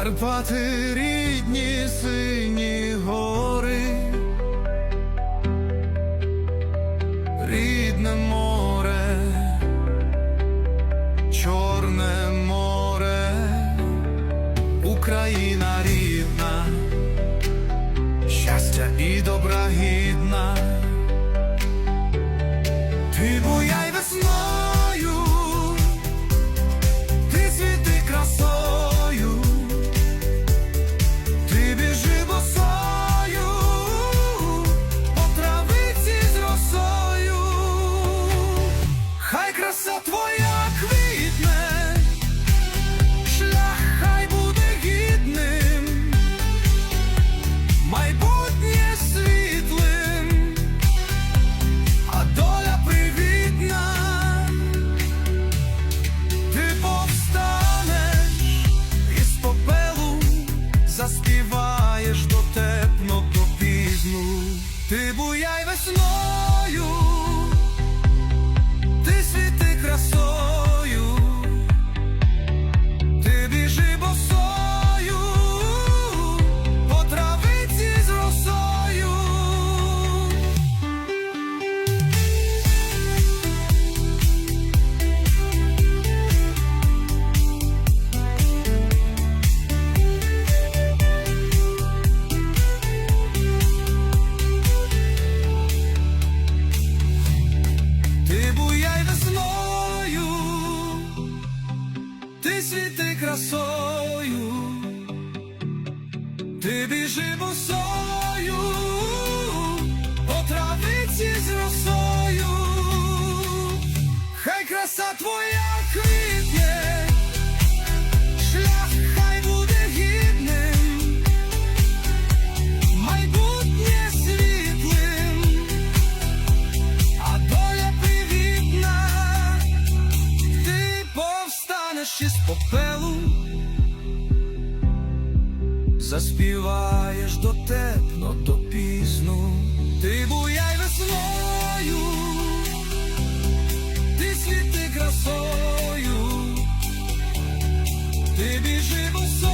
Карпати рідні сині гори, рідне море, Чорне море, Україна рідна, щастя і добра гідна. Ти буяй весною. знаєш дотепно, то пізну, ти буяй весною. красою, ти біжи босою, по травиці з росою, хай краса твоя. заспіваєш дотепно, допізно, ти буяй весною, ти світи красою, ти біжи босою.